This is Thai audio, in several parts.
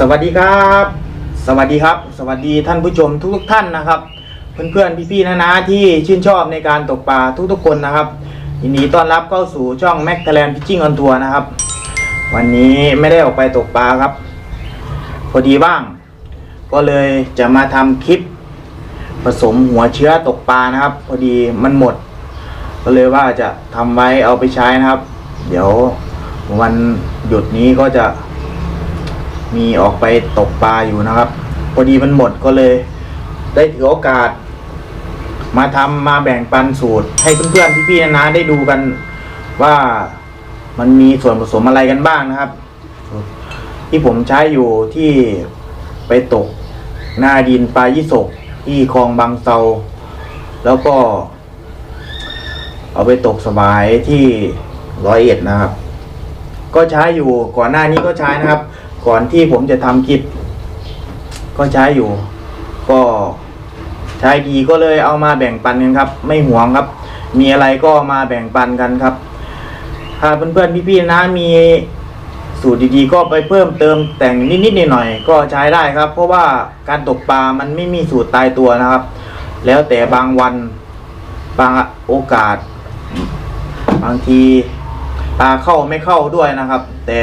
สวัสดีครับ สวัสดีครับ สวัสดีท่านผู้ชมทุกๆท่านนะครับ เพื่อนๆพี่ๆนะๆที่ชื่นชอบในการตกปลาทุกๆคนนะครับยินดีต้อนรับเข้าสู่ช่อง Mac Thailand Fishing on Tour นะครับ วันนี้ไม่ได้ออกไปตกปลาครับ พอดีว่าง ก็เลยจะมาทำคลิป ผสมหัวเชื้อตกปลานะครับ พอดีมันหมด ก็เลยว่าจะทำไว้เอาไปใช้นะครับ เดี๋ยววันหยุดนี้ก็จะ มีออกไปตกปลาอยู่นะครับ พอดีมันหมดก็เลย ได้ถือโอกาส มาทำมาแบ่งปันสูตร ให้เพื่อนๆพี่ๆนะๆได้ดูกันว่ามันมีส่วนผสมอะไรกันบ้างนะครับ ที่ผมใช้อยู่ที่ไปตกหน้าดินปลายี่สกที่คลองบางเซาแล้วก็ เอาไปตกสบายที่ร้อยเอ็ดนะครับ ก็ใช้อยู่ก่อนหน้านี้ก็ใช้นะครับ ก่อนที่ผมจะทำคลิป ก็ใช้อยู่ ก็ใช้ดีก็เลยเอามาแบ่งปันกันครับ ไม่หวงครับ มีอะไรก็มาแบ่งปันกันครับ ถ้าเพื่อนๆพี่ๆนะมีสูตรดีๆก็ไปเพิ่มเติมแต่งนิดๆหน่อยๆก็ใช้ได้ครับ เพราะว่าการตกปลามันไม่มีสูตรตายตัวนะครับ แล้วแต่บางวันบางโอกาส บางทีปลาเข้าไม่เข้าด้วยนะครับ แต่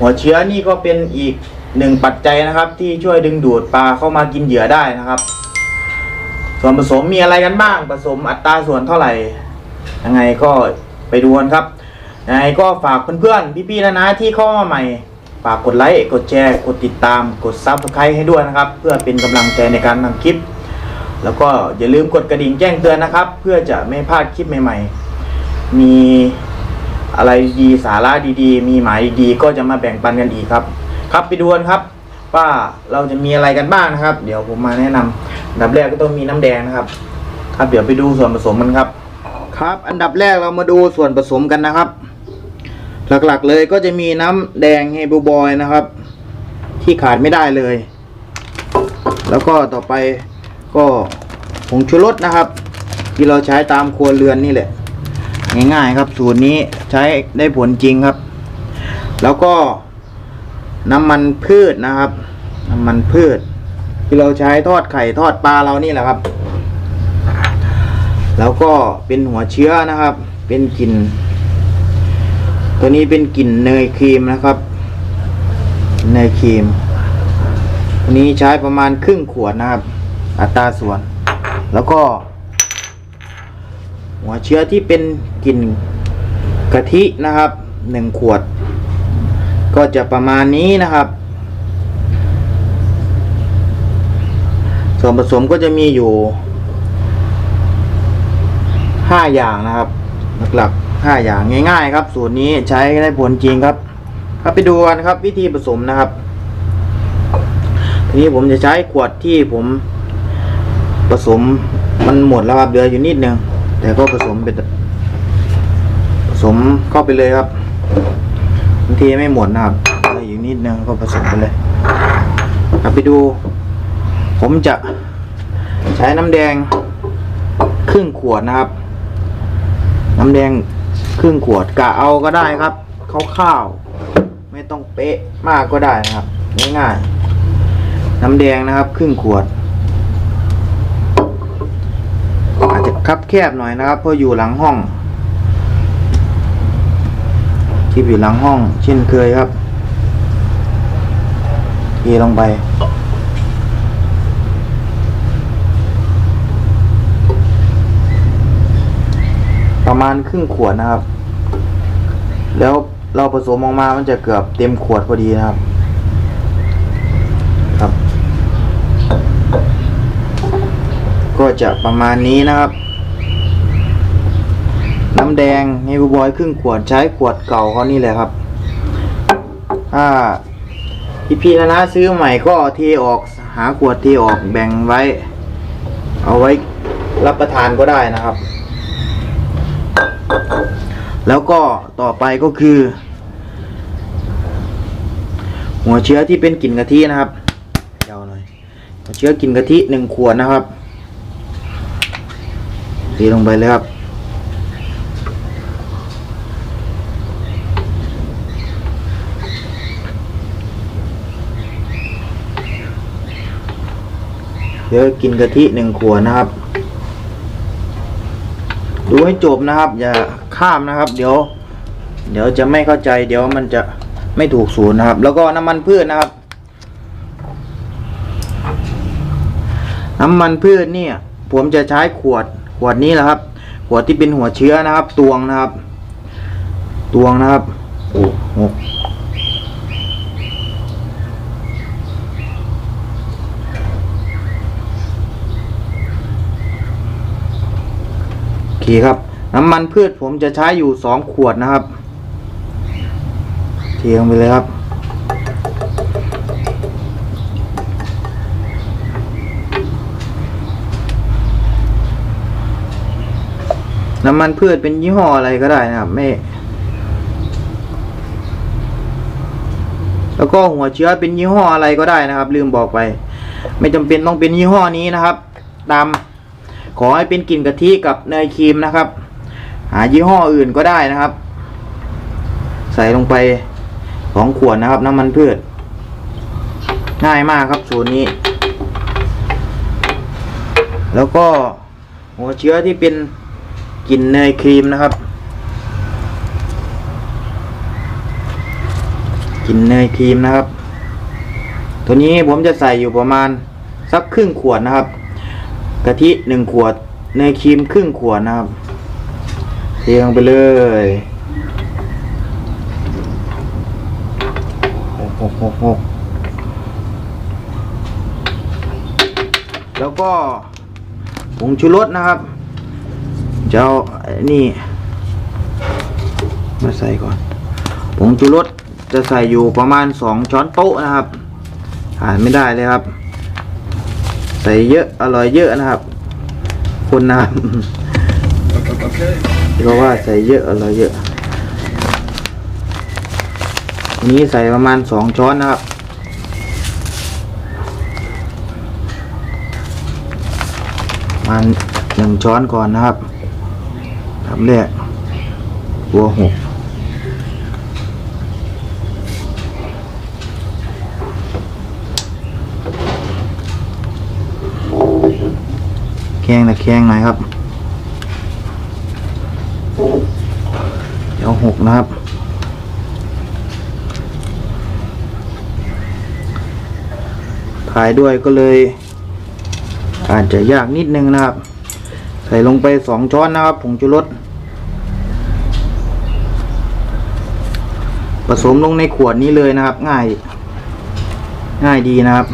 หัวเชื้อนี่ก็เป็นอีกหนึ่งปัจจัยนะครับ ที่ช่วยดึงดูดปลาเข้ามากินเหยื่อได้นะครับ ส่วนผสมมีอะไรกันบ้าง ผสมอัตราส่วนเท่าไหร่ยังไงก็ไปดูกันครับยังไงก็ฝากเพื่อนๆพี่ๆนะนะที่เข้ามาใหม่ฝากกดไลค์กดแชร์กดติดตามกดซับสไครต์ให้ด้วยนะครับ เพื่อเป็นกำลังใจในการทำคลิป แล้วก็อย่าลืมกดกระดิ่งแจ้งเตือนนะครับ เพื่อจะไม่พลาดคลิปใหม่ ๆ มี อะไรดีสาระดีๆ มีหมายดีๆก็จะมาแบ่งปันกันอีกครับ ครับไปดูกันครับ ว่าเราจะมีอะไรกันบ้างนะครับ เดี๋ยวผมมาแนะนำอันดับแรกก็ต้องมีน้ำแดงนะครับ ครับเดี๋ยวไปดูส่วนผสมมันครับ ครับ อันดับแรกเรามาดูส่วนผสมกันนะครับ หลักๆเลยก็จะมีน้ำแดงเฮบูบอยนะครับ ที่ขาดไม่ได้เลย แล้วก็ต่อไปก็ผงชูรสนะครับ ที่เราใช้ตามครัวเรือนนี่แหละ ง่ายๆครับ สูตรนี้ใช้ได้ผลจริงครับ แล้วก็น้ำมันพืชนะครับ น้ำมันพืช ที่เราใช้ทอดไข่ทอดปลาเรานี่แหละครับ แล้วก็เป็นหัวเชื้อนะครับ เป็นกลิ่นตัวนี้เป็นกลิ่นเนยครีมนะครับ เนยครีมตัวนี้ใช้ประมาณครึ่งขวดนะครับ อัตราส่วน แล้วก็ หัวเชื้อที่เป็นกลิ่นกะทินะครับหนึ่งขวด ก็จะประมาณนี้นะครับ ส่วนผสมก็จะมีอยู่ห้าอย่างนะครับ หลักๆห้าอย่างง่าย ๆ ครับ สูตรนี้ใช้ได้ผลจริงครับครับไปดูกันครับวิธีผสมนะครับทีนี้ผมจะใช้ขวดที่ผมผสมมันหมดแล้วครับเหลืออยู่นิดนึง แต่ก็ผสมเป็นผสมเข้าไปเลยครับบางทีไม่หมดนะครับอยู่นิดนึงก็ผสมไปเลยครับไปดู ผมจะใช้น้ำแดงครึ่งขวดนะครับ น้ำแดงครึ่งขวดกะเอาก็ได้ครับคร่าวๆไม่ต้องเป๊ะมากก็ได้นะครับง่ายๆน้ำแดงนะครับ ครึ่งขวด อาจจะคับ แคบหน่อยนะครับ เพราะอยู่หลังห้องที่อยู่หลังห้อง เช่นเคยครับเทลงไปประมาณครึ่งขวดนะครับ แล้วเราผสมออกมา มันจะเกือบเต็มขวดพอดีนะครับ ครับ ก็จะประมาณนี้นะครับ น้ำแดงเฮบูบอยครึ่งขวดใช้ขวดเก่าเขานี่แหละครับถ้าพี่พี่นะนะซื้อใหม่ก็เทออกหาขวดเทออกแบ่งไว้ เอาไว้รับประทานก็ได้นะครับ แล้วก็ต่อไปก็คือ หัวเชื้อที่เป็นกลิ่นกะทินะครับยาวหน่อยหัวเชื้อกลิ่นกะทิหนึ่งขวดนะครับตีลงไปเลยครับ เดี๋ยวกินกะทิหนึ่งขวดนะครับ ดูให้จบนะครับ อย่าข้ามนะครับ เดี๋ยว เดี๋ยวจะไม่เข้าใจ เดี๋ยวมันจะไม่ถูกสูตรนะครับ แล้วก็น้ำมันพืชนะครับ น้ำมันพืชเนี่ย ผมจะใช้ขวดขวดนี้แหละครับ ขวดที่เป็นหัวเชื้อนะครับ ตวงนะครับ ตวงนะครับโอ้หกโอเคครับ น้ำมันพืชผมจะใช้อยู่สองขวดนะครับเทลงไปเลยครับ น้ำมันพืชเป็นยี่ห้ออะไรก็ได้นะครับ ไม่ แล้วก็หัวเชื้อเป็นยี่ห้ออะไรก็ได้นะครับ ลืมบอกไป ไม่จำเป็นต้องเป็นยี่ห้อนี้นะครับ ตาม ขอให้เป็นกลิ่นกะทิกับเนยครีมนะครับ หายี่ห้ออื่นก็ได้นะครับ ใส่ลงไปสองขวดนะครับน้ำมันพืช ง่ายมากครับสูตรนี้ แล้วก็หัวเชื้อที่เป็นกลิ่นเนยครีมนะครับกลิ่นเนยครีมนะครับ ตัวนี้ผมจะใส่อยู่ประมาณสักครึ่งขวดนะครับ กะทิหนึ่งขวดเนยครีมครึ่งขวดนะครับเทลงไปเลยหกหกหกแล้วก็ผงชูรสนะครับจะเอานี่ มาใส่ก่อนผงชูรสจะใส่อยู่ประมาณสองช้อนโต๊ะนะครับขาดไม่ได้เลยครับ ใส่เยอะอร่อยเยอะนะครับ คนนะครับเพราะว่าใส่เยอะอร่อยเยอะอันนี้ใส่ประมาณสองช้อนนะครับประมาณหนึ่งช้อนก่อนนะครับทำแรกตัวหก แข้งนะแข้งหน่อยครับ เดี๋ยวหกนะครับ ถ่ายด้วยก็เลย อาจจะยากนิดนึงนะครับ ใส่ลงไปสองช้อนนะครับผงชูรสผสมลงในขวดนี้เลยนะครับ ง่าย ง่ายดีนะครับ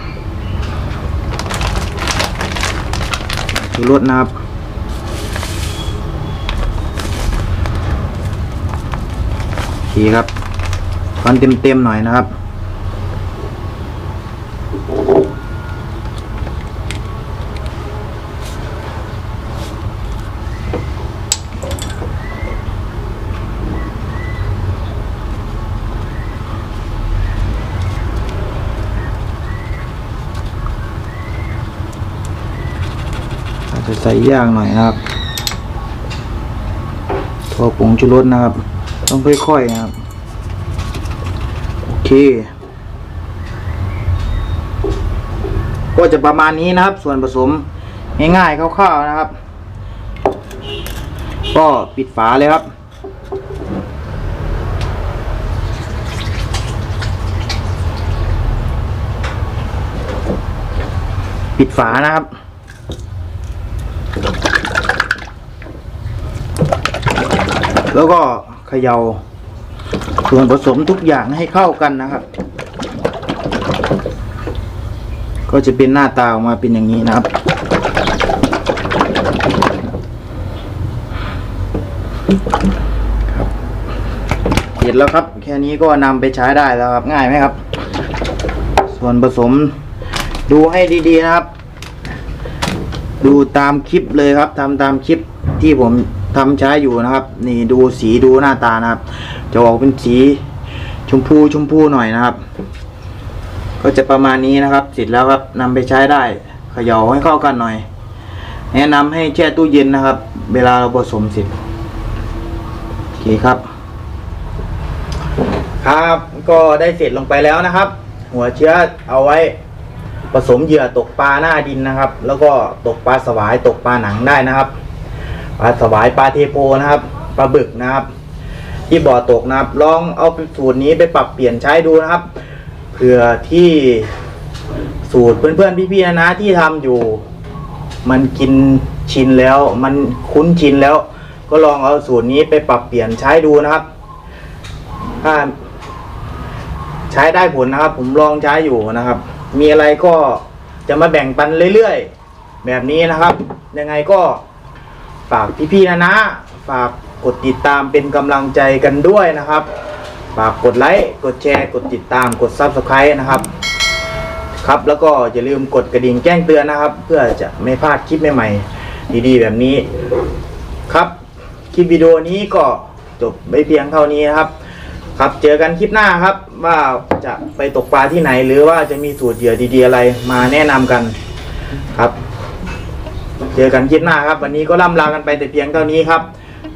ชูรสนะครับโอเคครับตอนเต็มๆหน่อยนะครับ จะใส่ยากหน่อยนะครับตัวผงชูรสนะครับ ต้องค่อยๆนะครับ โอเค ก็จะประมาณนี้นะครับ ส่วนผสมง่ายๆคร่าวๆนะครับ ก็ปิดฝาเลยครับปิดฝานะครับ แล้วก็เขย่าส่วนผสมทุกอย่างให้เข้ากันนะครับ ก็จะเป็นหน้าตาออกมาเป็นอย่างนี้นะครับครับ เสร็จแล้วครับ แค่นี้ก็นำไปใช้ได้แล้วครับ ง่ายไหมครับ ส่วนผสมดูให้ดีๆนะครับ ดูตามคลิปเลยครับทำตามคลิปที่ผม ทำใช้อยู่นะครับ นี่ดูสีดูหน้าตานะครับ จะออกเป็นสีชมพูชมพูหน่อยนะครับ ก็จะประมาณนี้นะครับเสร็จแล้วครับนำไปใช้ได้เขย่าให้เข้ากันหน่อย แนะนำให้แช่ตู้เย็นนะครับ เวลาเราผสมเสร็จโอเคครับ ครับก็ได้เสร็จลงไปแล้วนะครับ หัวเชื้อเอาไว้ผสมเหยื่อตกปลาหน้าดินนะครับ แล้วก็ตกปลาสวายตกปลาหนังได้นะครับ ปลาสวายปลาเทโพนะครับปลาบึกนะครับ ที่บ่อตกนะครับ ลองเอาสูตรนี้ไปปรับเปลี่ยนใช้ดูนะครับเผื่อที่สูตรเพื่อนๆพี่ๆนะที่ทำอยู่ มันกินชินแล้ว มันคุ้นชินแล้ว ก็ลองเอาสูตรนี้ไปปรับเปลี่ยนใช้ดูนะครับถ้าใช้ได้ผลนะครับ ผมลองใช้อยู่นะครับ มีอะไรก็จะมาแบ่งปันเรื่อยๆ แบบนี้นะครับ ยังไงก็ ฝากพี่ๆนะนะ ฝากกดติดตามเป็นกำลังใจกันด้วยนะครับ ฝากกดไลค์กดแชร์กดติดตามกด Subscribe นะครับ ครับแล้วก็อย่าลืมกดกระดิ่งแจ้งเตือนนะครับ เพื่อจะไม่พลาดคลิปใหม่ๆดีๆ แบบนี้ครับคลิปวิดีโอนี้ก็จบไปเพียงเท่านี้นะครับ ครับเจอกันคลิปหน้าครับ ว่าจะไปตกปลาที่ไหนหรือว่าจะมีสูตรเหยื่อดีๆอะไรมาแนะนำกันครับ เจอกันคลิปหน้าครับ วันนี้ก็ล่ำลากันไปแต่เพียงเท่านี้ครับ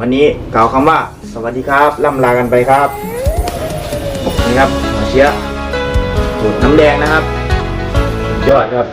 วันนี้กล่าวคำว่า สวัสดีครับ ล่ำลากันไปครับนี่ครับมอเชียร์สูตรน้ำแดงนะครับยอดครับ